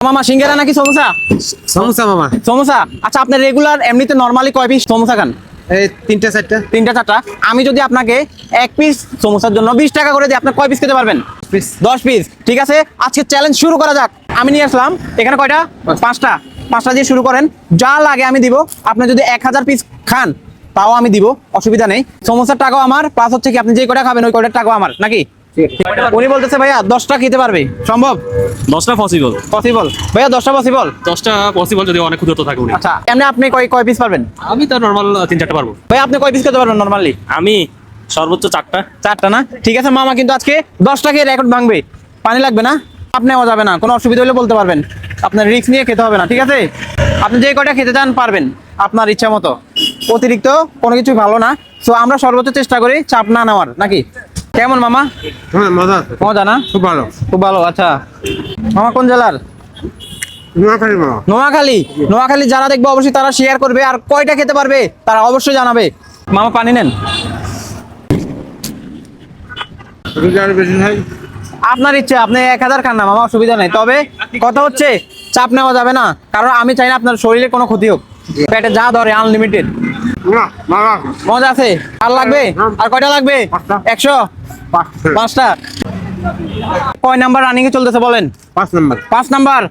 মামা সিঙ্গারা নাকি সমোসা? সমস্যা মামা। সমোসা? আচ্ছা আপনি রেগুলার এমনিতে নর্মালি কয় পিস সমোসা খান? এই তিনটা চারটা। তিনটা চারটা। আমি যদি আপনাকে এক পিস সমোসার জন্য বিশ টাকা করে দিই আপনি কয় পিস খেতে পারবেন? Piece। দশ পিস ঠিক আছে? আজকে চ্যালেঞ্জ শুরু করা যাক। আমি নিয়ে আসলাম। এখানে কয়টা? পাঁচটা। পাঁচটা দিয়ে শুরু করেন। যা লাগে আমি দিব। আপনি যদি এক হাজার পিস খান তাও আমি দিব। অসুবিধা নেই। সমোসার টাকাও আমার। প্লাস হচ্ছে কি আপনি যে কয়টা খাবেন ওই কয়টার টাকাও আমার। নাকি? উনি বলতেছে ভাইয়া দশটা খেতে পারবে। সম্ভব? দশটা পসিবল পসিবল ভাইয়া দশটা পসিবল দশটা পসিবল যদি অনেক ক্ষুদ্র থাকে উনি। আচ্ছা এমনি আপনি কয় কয় পিস পারবেন? আমি তো নর্মাল তিন চারটা পারব। ভাই আপনি কয় পিস খেতে পারবেন নর্মালি আমি সর্বোচ্চ চারটা। চারটা না? ঠিক আছে মামা কিন্তু আজকে দশটা খেয়ে রেকর্ড ভাঙবে। পানি লাগবে না? আপনি যাবে না। কোনো অসুবিধা হলে বলতে পারবেন। আপনার রিস্ক নিয়ে খেতে হবে না ঠিক আছে? আপনি যে কয়টা খেতে চান পারবেন আপনার ইচ্ছা মতো। অতিরিক্ত কোনো কিছু ভালো না। সো আমরা সর্বোচ্চ চেষ্টা করি চাপ না নেওয়ার নাকি? কেমন মামা? হ্যাঁ মজা আছে। মজা না? খুব ভালো। খুব ভালো আচ্ছা। মামা কোন জেলার? নোয়াখালী মামা। নোয়াখালী? নোয়াখালী যারা দেখবে অবশ্যই তারা শেয়ার করবে। আর কয়টা খেতে পারবে তারা অবশ্যই জানাবে। মামা পানি নেন। আপনার ইচ্ছে আপনি এক হাজার খান না মামা অসুবিধা নেই। তবে কথা হচ্ছে চাপ নেওয়া যাবে না। কারণ আমি চাই না আপনার শরীরে কোনো ক্ষতি হোক। পেটে যা ধরে আনলিমিটেড মজা আছে? আর লাগবে? আর কয়টা লাগবে? একশো? পাঁচ পাঁচটা। কয় নাম্বার রানিং এ চলতেছে বলেন? পাঁচ নম্বর। পাঁচ নাম্বার।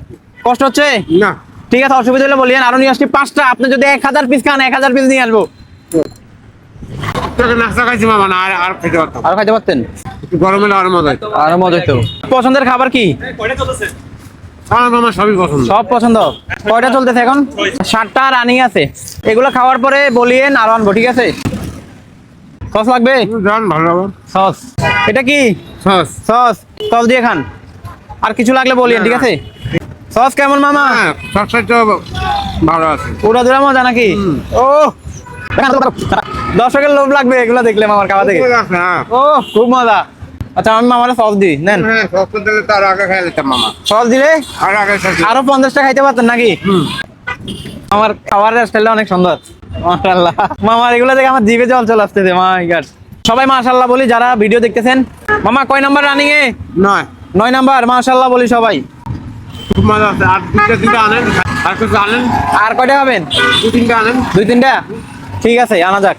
কষ্ট হচ্ছে? না। ঠিক আছে অসুবিধা হলে বলিয়েন। আরও নিয়ে আসছি পাঁচটা। আপনি যদি এক হাজার পিস খান এক হাজার পিস নিয়ে আসব। আর খাইতে পারতেন? গরমে আরও মজা আরও মজা হইতো। পছন্দের খাবার কি? আমার সবই পছন্দ। সব পছন্দ। কয়টা চলতেছে এখন? ষাটটা রানিং আছে। এগুলো খাওয়ার পরে বলিয়েন আরও আনব ঠিক আছে? সস লাগবে? জান ভালো সস। এটা কি? সস। সস। সস দিয়ে খান। আর কিছু লাগলে বলিয়েন ঠিক আছে? সস কেমন মামা? হ্যাঁ সসটা তো ভালো আছে। পুরা দুরা মজা নাকি? ও দর্শকের লোভ লাগবে এগুলো দেখলে মামার খাওয়া থেকে হ্যাঁ। ও খুব মজা। আচ্ছা আমি মামারে সস দিই নেন। হ্যাঁ সস দিলে আর পঞ্চাশটা খাইতে পারতেন নাকি? আমার খাবারের স্টাইলটা অনেক সুন্দর। মাশাআল্লাহ। মামার এগুলো দেখে আমার জিভে জল চলে আসতেছে মাই গড সবাই মাশাআল্লাহ বলি যারা ভিডিও দেখতেছেন। মামা কয় নাম্বার রানিং এ নয়। নয় নাম্বার মাশাআল্লাহ বলি সবাই। খুব মজা আছে। আর কয়টা খাবেন দু তিনটা আনেন। দুই তিনটা ঠিক আছে আনা যাক।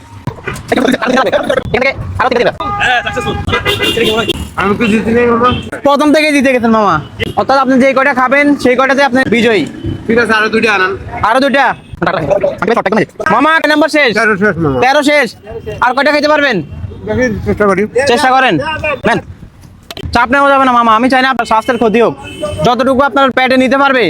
প্রথম থেকে জিতে গেছেন মামা। অর্থাৎ আপনি যে কয়টা খাবেন সেই কয়টাতে আপনি বিজয়ী? ঠিক আছে আরও দুইটা আনেন। আরও দুইটা? মামা নাম্বার শেষ। তেরো শেষ আর কয়টা খেতে পারবেন? চেষ্টা করেন। চাপ নেওয়া যাবে না মামা। আমি চাই না আপনার স্বাস্থ্যের ক্ষতি হোক। যতটুকু আপনার পেটে নিতে পারবে